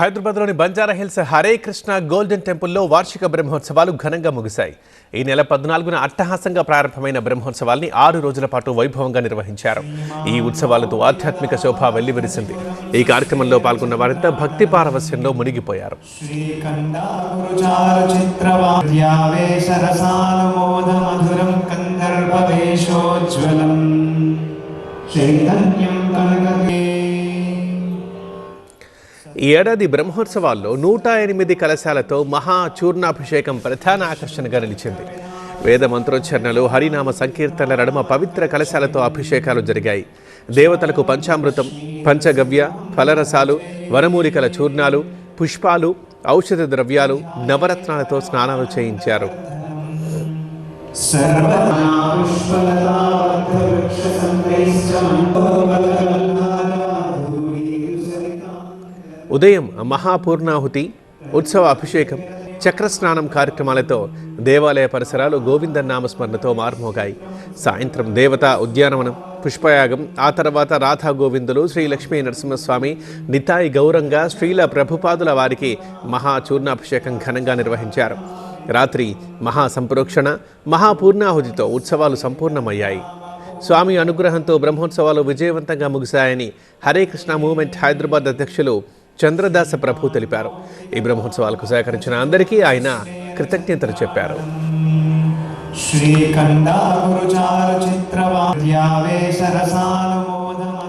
హైదరాబాద్లోని బంజారాహిల్స్ హరే కృష్ణ గోల్డెన్ టెంపుల్లో వార్షిక బ్రహ్మోత్సవాలు ఘనంగా ముగిశాయి. ఈ నెల పద్నాలుగున అట్టహాసంగా ప్రారంభమైన బ్రహ్మోత్సవాల్ని ఆరు రోజుల పాటు వైభవంగా నిర్వహించారు. ఈ ఉత్సవాలతో ఆధ్యాత్మిక శోభ వెల్లివిరిసింది. ఈ కార్యక్రమంలో పాల్గొన్న వారంతా భక్తి పారవస్యంలో మునిగిపోయారు. ఈ ఏడాది బ్రహ్మోత్సవాల్లో నూట ఎనిమిది కలశాలతో మహా చూర్ణాభిషేకం ప్రధాన ఆకర్షణగా నిలిచింది. వేద మంత్రోచ్చరణలు హరినామ సంకీర్తనల నడుమ పవిత్ర కలశాలతో అభిషేకాలు జరిగాయి. దేవతలకు పంచామృతం పంచగవ్య ఫలరసాలు వనమూలికల చూర్ణాలు పుష్పాలు ఔషధ ద్రవ్యాలు నవరత్నాలతో స్నానాలు చేయించారు. సర్వ ఉదయం మహాపూర్ణాహుతి ఉత్సవ అభిషేకం చక్రస్నానం కార్యక్రమాలతో దేవాలయ పరిసరాలు గోవింద నామస్మరణతో మార్మోగాయి. సాయంత్రం దేవతా ఉద్యానవనం పుష్పయాగం ఆ తర్వాత రాధా గోవిందులు శ్రీ లక్ష్మీ నరసింహస్వామి నితాయి గౌరంగా శ్రీల ప్రభుపాదుల వారికి మహాచూర్ణాభిషేకం ఘనంగా నిర్వహించారు. రాత్రి మహాసంప్రోక్షణ మహాపూర్ణాహుతితో ఉత్సవాలు సంపూర్ణమయ్యాయి. స్వామి అనుగ్రహంతో బ్రహ్మోత్సవాలు విజయవంతంగా ముగిశాయని హరే కృష్ణ మూవ్మెంట్ హైదరాబాద్ అధ్యక్షులు చంద్రదాస ప్రభు తెలిపారు. ఈ బ్రహ్మోత్సవాలకు సహకరించిన అందరికీ ఆయన కృతజ్ఞతలు చెప్పారు. శ్రీకంఠాగురుచారు చిత్రవాద్యావేశరసానుమోదన